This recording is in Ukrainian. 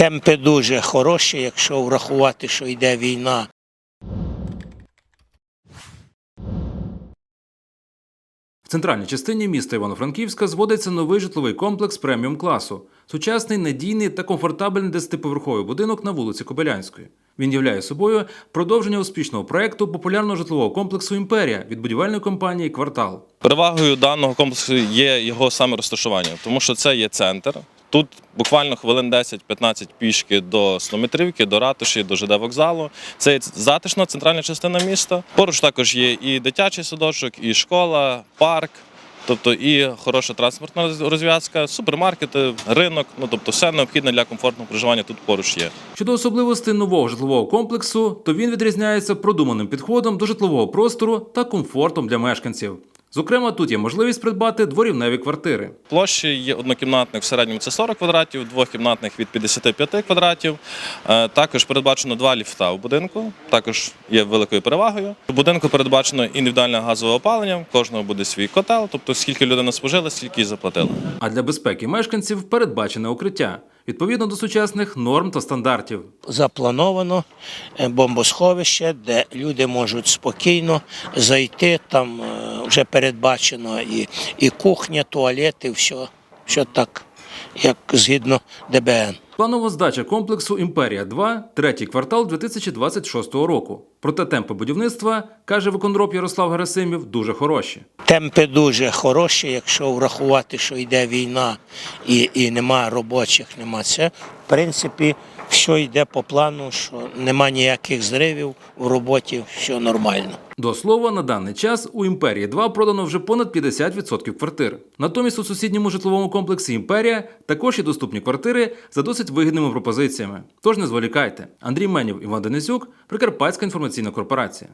Темпи дуже хороші, якщо врахувати, що йде війна. В центральній частині міста Івано-Франківська зводиться новий житловий комплекс преміум класу, сучасний, надійний та комфортабельний десятиповерховий будинок на вулиці Кобилянської. Він являє собою продовження успішного проекту популярного житлового комплексу Імперія від будівельної компанії Квартал. Перевагою даного комплексу є його саме розташування, тому що це є центр. Тут буквально хвилин 10-15 пішки до Слометрівки, до ратуші, до ЖД вокзалу. Це затишна центральна частина міста. Поруч також є і дитячий садочок, і школа, парк. Тобто і хороша транспортна розв'язка, супермаркети, ринок. Ну тобто, все необхідне для комфортного проживання тут поруч є. Щодо особливостей нового житлового комплексу, то він відрізняється продуманим підходом до житлового простору та комфортом для мешканців. Зокрема, тут є можливість придбати дворівневі квартири. Площі є однокімнатних в середньому це 40 квадратів, двохкімнатних від 55 квадратів. Е, Також передбачено два ліфта в будинку. Також є великою перевагою. У будинку передбачено індивідуальне газове опалення. У Кожного буде свій котел, тобто скільки людина спожила, стільки і заплатила. А для безпеки мешканців передбачене укриття відповідно до сучасних норм та стандартів. Заплановано е, бомбосховище, де люди можуть спокійно зайти. Там е, вже передбачено і, і кухня, туалети, все, все так, як згідно ДБН. Планова здача комплексу Імперія 2 третій квартал 2026 року. Проте темпи будівництва, каже виконроб Ярослав Герасимів, дуже хороші. Темпи дуже хороші, якщо врахувати, що йде війна і, і нема робочих, нема це. В принципі, все йде по плану, що нема ніяких зривів у роботі, все нормально. До слова, на даний час у Імперії 2 продано вже понад 50% квартир. Натомість у сусідньому житловому комплексі Імперія також є доступні квартири за досить вигідними пропозиціями. Тож не зволікайте. Андрій Менів, Іван Денисюк, Прикарпатська інформаційна корпорація.